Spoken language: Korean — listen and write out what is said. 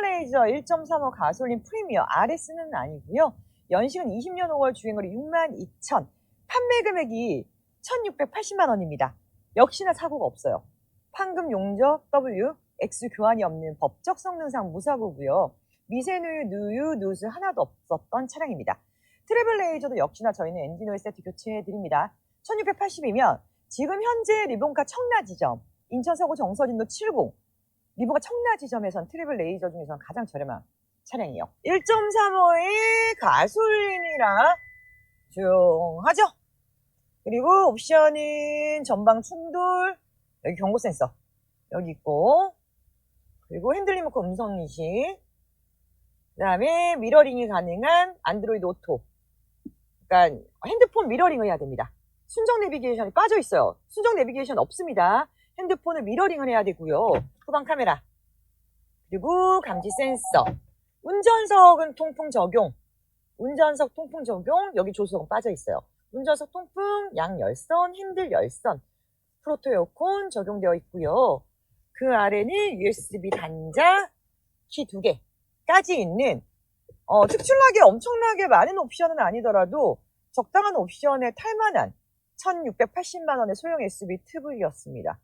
트래블 레이저 1.35 가솔린 프리미어 RS는 아니고요. 연식은 20년 5월 주행거리 6만 2천, 판매 금액이 1,680만 원입니다. 역시나 사고가 없어요. 판금 용적 W, X 교환이 없는 법적 성능상 무사고고요. 미세누유, 누유, 누수 하나도 없었던 차량입니다. 트래블 레이저도 역시나 저희는 엔진오일 세트 교체해 드립니다. 1680이면 지금 현재 리본카 청라 지점, 인천 서구 정서진로 70, 리본카 청라 지점에선 트래블 레이저 중에서는 가장 저렴한 차량이요. 1.35의 가솔린이라 조용하죠? 그리고 옵션은 전방 충돌, 여기 경고 센서, 여기 있고, 그리고 핸들 리모컨 음성 인식, 그 다음에 미러링이 가능한 안드로이드 오토. 그러니까 핸드폰 미러링을 해야 됩니다. 순정 내비게이션이 빠져 있어요. 순정 내비게이션 없습니다. 핸드폰을 미러링을 해야 되고요. 후방 카메라. 그리고 감지 센서. 운전석은 통풍 적용. 운전석 통풍 적용. 여기 조수석은 빠져 있어요. 운전석 통풍, 양 열선, 핸들 열선. 프로토 에어컨 적용되어 있고요. 그 아래는 USB 단자 키 두 개까지 있는 어, 특출나게 엄청나게 많은 옵션은 아니더라도 적당한 옵션에 탈만한 1680만 원의 소형 SUV 트브이었습니다.